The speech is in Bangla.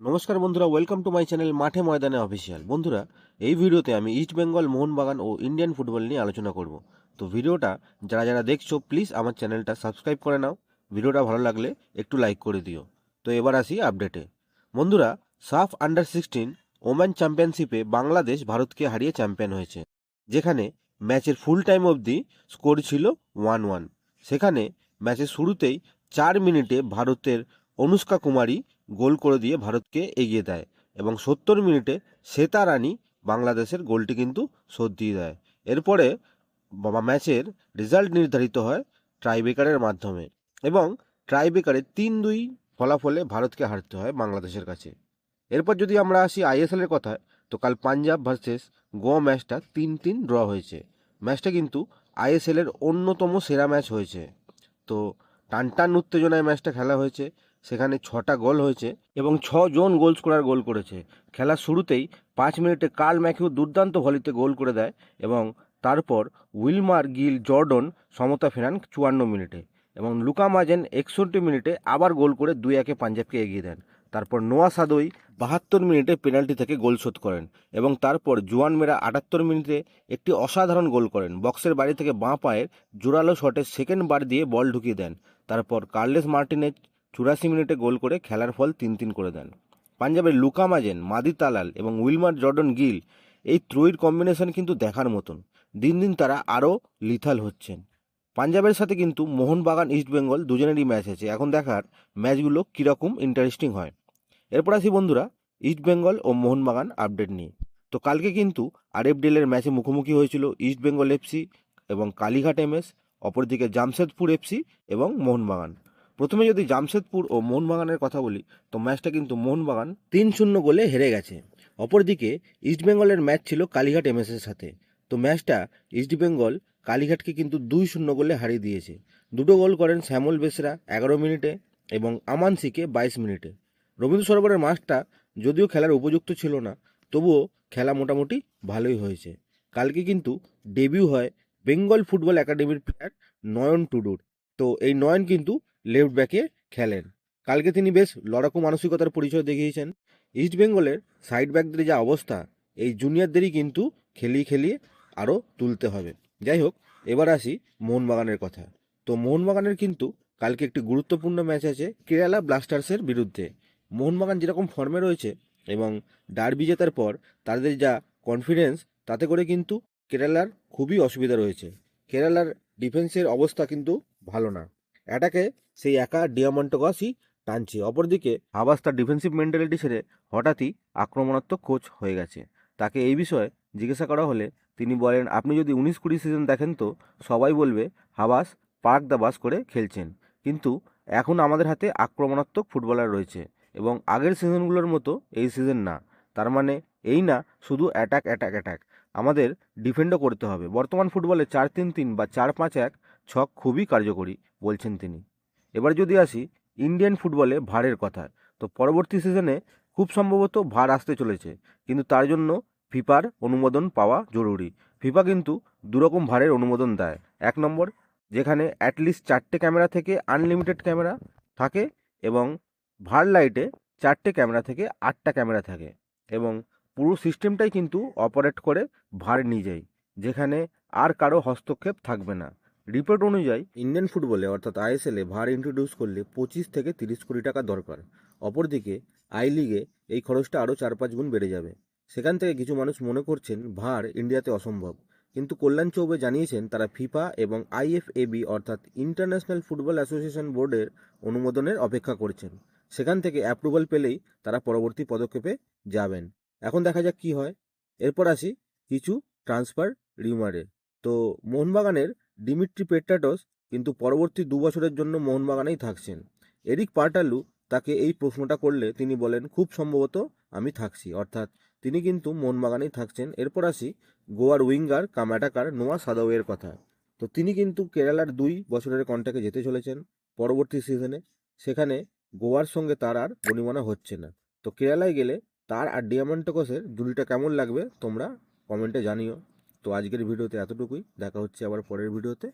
নমস্কার বন্ধুরা ওয়েলকাম টু মাই চ্যানেল মাঠে ময়দানে অফিসিয়াল বন্ধুরা, এই ভিডিওতে আমি ইস্ট বেঙ্গল মোহনবাগান ও ইন্ডিয়ান ফুটবল নিয়ে আলোচনা করব। তো ভিডিওটা যারা যারা দেখছ প্লিজ আমার চ্যানেলটা সাবস্ক্রাইব করে নাও। ভিডিওটা ভালো লাগলে একটু লাইক করে দিও। তো এবার আসি আপডেটে বন্ধুরা সাফ আন্ডার সিক্সটিন ওম্যান চ্যাম্পিয়নশিপে বাংলাদেশ ভারতকে হারিয়ে চ্যাম্পিয়ন হয়েছে, যেখানে ম্যাচের ফুল টাইম অবধি স্কোর ছিল ওয়ান ওয়ান সেখানে ম্যাচের শুরুতেই চার মিনিটে ভারতের অনুষ্কা কুমারী গোল করে দিয়ে ভারতকে এগিয়ে দেয় এবং সত্তর মিনিটে শ্বেতা রানী বাংলাদেশের গোলটি কিন্তু শোধ দিয়ে দেয়। এরপরে ম্যাচের রেজাল্ট নির্ধারিত হয় ট্রাইবেকারের মাধ্যমে এবং ট্রাইবেকারে তিন দুই ফলাফলে ভারতকে হারতে হয় বাংলাদেশের কাছে। এরপর যদি আমরা আসি আইএসএলের কথায়, তো কাল পাঞ্জাব ভার্সেস গোয়া ম্যাচটা তিন তিন ড্র হয়েছে। ম্যাচটা কিন্তু আইএসএলের অন্যতম সেরা ম্যাচ হয়েছে। তো টান টান উত্তেজনায় ম্যাচটা খেলা হয়েছে। সেখানে ছটা গোল হয়েছে এবং ছ জন গোল স্কোরার গোল করেছে। খেলার শুরুতেই পাঁচ মিনিটে কার্ল ম্যাকিউ দুর্দান্ত ভলিতে গোল করে দেয় এবং তারপর উইলমার গিল জর্ডন সমতা ফেরান চুয়ান্ন মিনিটে এবং লুকা মাজেন একষট্টি মিনিটে আবার গোল করে দুই একে পাঞ্জাবকে এগিয়ে দেন। তারপর নোয়া সাদই বাহাত্তর মিনিটে পেনাল্টি থেকে গোল শোধ করেন এবং তারপর জুয়ান মেরা আটাত্তর মিনিটে একটি অসাধারণ গোল করেন। বক্সের বাড়ি থেকে বাঁ পায়ের জোরালো শটে সেকেন্ড বার দিয়ে বল ঢুকিয়ে দেন। তারপর কার্লেস মার্টিনেজ চুরাশি মিনিটে গোল করে খেলার ফল তিন তিন করে দেন। পাঞ্জাবের লুকা মাজেন, মাদি তালাল এবং উইলমার জর্ডন গিল এই ত্রয়ীর কম্বিনেশন কিন্তু দেখার মতন। দিন দিন তারা আরও লিথাল হচ্ছেন। পাঞ্জাবের সাথে কিন্তু মোহনবাগান ইস্টবেঙ্গল দুজনেরই ম্যাচ আছে। এখন দেখার ম্যাচগুলো কীরকম ইন্টারেস্টিং হয়। এরপর আসি বন্ধুরা ইস্টবেঙ্গল ও মোহনবাগান আপডেট নিয়ে। তো কালকে কিন্তু আরএফডিএলের ম্যাচে মুখোমুখি হয়েছিল ইস্টবেঙ্গল এফসি এবং কালীঘাট এমএস, অপরদিকে জামশেদপুর এফসি এবং মোহনবাগান। প্রথমে যদি জামশেদপুর ও মোহনবাগানের কথা বলি, তো ম্যাচটা কিন্তু মোহনবাগান তিন শূন্য গোলে হেরে গেছে। অপরদিকে ইস্টবেঙ্গলের ম্যাচ ছিল কালীঘাট এমএসের সাথে। তো ম্যাচটা ইস্টবেঙ্গল কালীঘাটকে কিন্তু দুই শূন্য গোলে হারিয়ে দিয়েছে। দুটো গোল করেন শ্যামল বেসরা এগারো মিনিটে এবং আমান সিকে বাইশ মিনিটে। রবীন্দ্র সরোবরের মাঠটা যদিও খেলার উপযুক্ত ছিল না, তবুও খেলা মোটামুটি ভালোই হয়েছে। কালকে কিন্তু ডেবিউ হয় বেঙ্গল ফুটবল একাডেমির প্লেয়ার নয়ন টুডুর। তো এই নয়ন কিন্তু লেফট ব্যাকে খেলেন। কালকে তিনি বেশ লড়াকু মানসিকতার পরিচয় দেখিয়েছেন। ইস্ট বেঙ্গলের সাইড ব্যাকদের যা অবস্থা, এই জুনিয়রদেরই কিন্তু খেলিয়ে খেলিয়ে আরও তুলতে হবে। যাই হোক, এবার আসি মোহনবাগানের কথা। তো মোহনবাগানের কিন্তু কালকে একটি গুরুত্বপূর্ণ ম্যাচ আছে কেরালা ব্লাস্টার্সের বিরুদ্ধে। মোহনবাগান যেরকম ফর্মে রয়েছে এবং ডার্বি জেতার পর তাদের যা কনফিডেন্স, তাতে করে কিন্তু কেরালার খুবই অসুবিধা রয়েছে। কেরালার ডিফেন্সের অবস্থা কিন্তু ভালো না। অ্যাটাকে সেই একা ডিয়ামন্টগাসই টানছে। অপরদিকে আবাস তার ডিফেন্সিভ মেন্টালিটি ছেড়ে হঠাৎই আক্রমণাত্মক কোচ হয়ে গেছে। তাকে এই বিষয়ে জিজ্ঞাসা করা হলে তিনি বলেন, আপনি যদি উনিশ কুড়ি সিজন দেখেন তো সবাই বলবে হাবাস পার্ক দা বাস করে খেলছেন। কিন্তু এখন আমাদের হাতে আক্রমণাত্মক ফুটবলার রয়েছে এবং আগের সিজনগুলোর মতো এই সিজন না। তার মানে এই না, শুধু অ্যাটাক অ্যাটাক অ্যাটাক। আমাদের ডিফেন্ডও করতে হবে। বর্তমান ফুটবলে চার তিন তিন বা চার পাঁচ এক ছক খুবই কার্যকরী। বলছেন তিনি। এবার যদি আসি ইন্ডিয়ান ফুটবলে ভারের কথা। তো পরবর্তী সিজনে খুব সম্ভবত ভার আসতে চলেছে। কিন্তু তার জন্য ফিফার অনুমোদন পাওয়া জরুরি। ফিফা কিন্তু দুরকম ভারের অনুমোদন দেয়। এক নম্বর, যেখানে অ্যাটলিস্ট চারটে ক্যামেরা থেকে আনলিমিটেড ক্যামেরা থাকে এবং ভার লাইটে চারটে ক্যামেরা থেকে আটটা ক্যামেরা থাকে এবং পুরো সিস্টেমটাই কিন্তু অপারেট করে ভার নিজেই যেখানে আর কারও হস্তক্ষেপ থাকবে না। রিপোর্ট অনুযায়ী ইন্ডিয়ান ফুটবলে অর্থাৎ আইএসএলে ভার ইন্ট্রোডিউস করলে পঁচিশ থেকে তিরিশ কোটি টাকা দরকার। অপরদিকে আই লিগে এই খরচটা আরও চার পাঁচ গুণ বেড়ে যাবে। সেখান থেকে কিছু মানুষ মনে করছেন ভার ইন্ডিয়াতে অসম্ভব। কিন্তু কল্যাণ চৌবে জানিয়েছেন তারা ফিফা এবং আইএফএবি অর্থাৎ ইন্টারন্যাশনাল ফুটবল অ্যাসোসিয়েশন বোর্ডের অনুমোদনের অপেক্ষা করছেন। সেখান থেকে অ্যাপ্রুভাল পেলেই তারা পরবর্তী পদক্ষেপে যাবেন। এখন দেখা যাক কি হয়। এরপর আসি কিছু ট্রান্সফার রিউমারে তো মোহনবাগানের ডিমিট্রি পেট্টাটস কিন্তু পরবর্তী দু বছরের জন্য মোহনবাগানেই থাকছেন। এরিক পার্টালু তাকে এই প্রশ্নটা করলে তিনি বলেন, খুব সম্ভবত আমি থাকছি। অর্থাৎ তিনি কিন্তু মোহনবাগানেই থাকছেন। এরপর আসি গোয়ার উইঙ্গার কামাটাকার নোয়া সাদাওয়ের কথা। তো তিনি কিন্তু কেরালার দুই বছরের কন্ট্যাক্টে যেতে চলেছেন পরবর্তী সিজনে। সেখানে গোয়ার সঙ্গে তার আর বনিমনা হচ্ছে না। তো কেরালায় গেলে তার আর ডিয়ামন্টকসের জুড়িটা কেমন লাগবে তোমরা কমেন্টে জানিও। তো আজকের ভিডিওতে এতটুকুই। দেখা হচ্ছে আবার পরের ভিডিওতে।